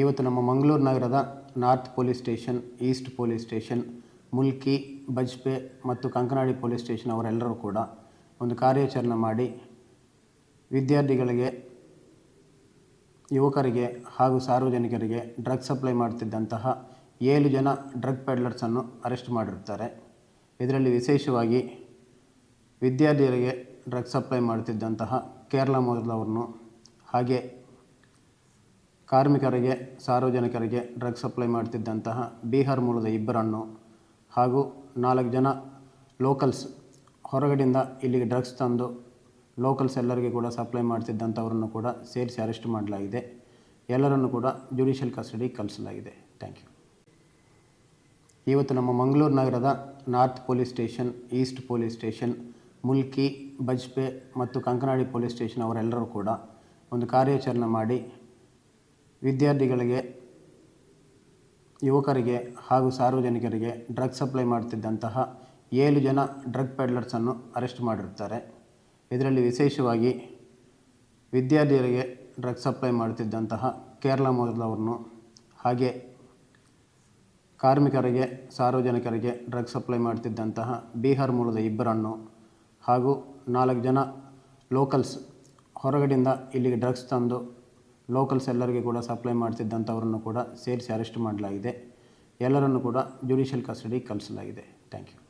ಇವತ್ತು ನಮ್ಮ ಮಂಗಳೂರು ನಗರದ north police station, east police station, Mulki, Bajpe ಮತ್ತು ಕಂಕನಾಡಿ ಪೊಲೀಸ್ ಸ್ಟೇಷನ್ ಅವರೆಲ್ಲರೂ ಕೂಡ ಒಂದು ಕಾರ್ಯಾಚರಣೆ ಮಾಡಿ ವಿದ್ಯಾರ್ಥಿಗಳಿಗೆ, ಯುವಕರಿಗೆ ಹಾಗೂ ಸಾರ್ವಜನಿಕರಿಗೆ ಡ್ರಗ್ ಸಪ್ಲೈ ಮಾಡ್ತಿದ್ದಂತಹ ಏಳು ಜನ ಡ್ರಗ್ ಪೆಡ್ಲರ್ಸನ್ನು ಅರೆಸ್ಟ್ ಮಾಡಿರ್ತಾರೆ ಇದರಲ್ಲಿ ವಿಶೇಷವಾಗಿ ವಿದ್ಯಾರ್ಥಿಗಳಿಗೆ ಡ್ರಗ್ ಸಪ್ಲೈ ಮಾಡ್ತಿದ್ದಂತಹ ಕೇರಳ ಮೂಲದವರನ್ನು ಹಾಗೆ ಕಾರ್ಮಿಕರಿಗೆ, ಸಾರ್ವಜನಿಕರಿಗೆ ಡ್ರಗ್ಸ್ ಸಪ್ಲೈ ಮಾಡ್ತಿದ್ದಂತಹ ಬೀಹಾರ್ ಮೂಲದ ಇಬ್ಬರನ್ನು ಹಾಗೂ ನಾಲ್ಕು ಜನ ಲೋಕಲ್ಸ್ ಹೊರಗಡೆಯಿಂದ ಇಲ್ಲಿಗೆ ಡ್ರಗ್ಸ್ ತಂದು ಲೋಕಲ್ಸ್ ಎಲ್ಲರಿಗೆ ಕೂಡ ಸಪ್ಲೈ ಮಾಡ್ತಿದ್ದಂಥವರನ್ನು ಕೂಡ ಸೇರಿಸಿ ಅರೆಸ್ಟ್ ಮಾಡಲಾಗಿದೆ. ಎಲ್ಲರನ್ನು ಕೂಡ ಜುಡಿಷಿಯಲ್ ಕಸ್ಟಡಿ ಕಳಿಸಲಾಗಿದೆ. Thank you. ಇವತ್ತು ನಮ್ಮ ಮಂಗಳೂರು ನಗರದ north police station, east police station, Mulki, Bajpe ಮತ್ತು ಕಂಕನಾಡಿ ಪೊಲೀಸ್ ಸ್ಟೇಷನ್ ಅವರೆಲ್ಲರೂ ಕೂಡ ಒಂದು ಕಾರ್ಯಾಚರಣೆ ಮಾಡಿ ವಿದ್ಯಾರ್ಥಿಗಳಿಗೆ, ಯುವಕರಿಗೆ ಹಾಗೂ ಸಾರ್ವಜನಿಕರಿಗೆ ಡ್ರಗ್ ಸಪ್ಲೈ ಮಾಡ್ತಿದ್ದಂತಹ ಏಳು ಜನ ಡ್ರಗ್ ಪೆಡ್ಲರ್ಸನ್ನು ಅರೆಸ್ಟ್ ಮಾಡಿರ್ತಾರೆ ಇದರಲ್ಲಿ ವಿಶೇಷವಾಗಿ ವಿದ್ಯಾರ್ಥಿಗಳಿಗೆ ಡ್ರಗ್ ಸಪ್ಲೈ ಮಾಡ್ತಿದ್ದಂತಹ ಕೇರಳ ಮೂಲದವರನ್ನು ಹಾಗೆ ಕಾರ್ಮಿಕರಿಗೆ, ಸಾರ್ವಜನಿಕರಿಗೆ ಡ್ರಗ್ ಸಪ್ಲೈ ಮಾಡ್ತಿದ್ದಂತಹ ಬೀಹಾರ್ ಮೂಲದ ಇಬ್ಬರನ್ನು ಹಾಗೂ ನಾಲ್ಕು ಜನ ಲೋಕಲ್ಸ್ ಹೊರಗಡೆಯಿಂದ ಇಲ್ಲಿಗೆ ಡ್ರಗ್ಸ್ ತಂದು ಲೋಕಲ್ಸ್ ಸೆಲ್ಲರ್ಗೆ ಕೂಡ ಸಪ್ಲೈ ಮಾಡ್ತಿದ್ದಂಥವರನ್ನು ಕೂಡ ಸೇರಿಸಿ ಅರೆಸ್ಟ್ ಮಾಡಲಾಗಿದೆ. ಎಲ್ಲರನ್ನು ಕೂಡ ಜುಡಿಷಿಯಲ್ ಕಸ್ಟಡಿಗೆ ಕಳಿಸಲಾಗಿದೆ. Thank you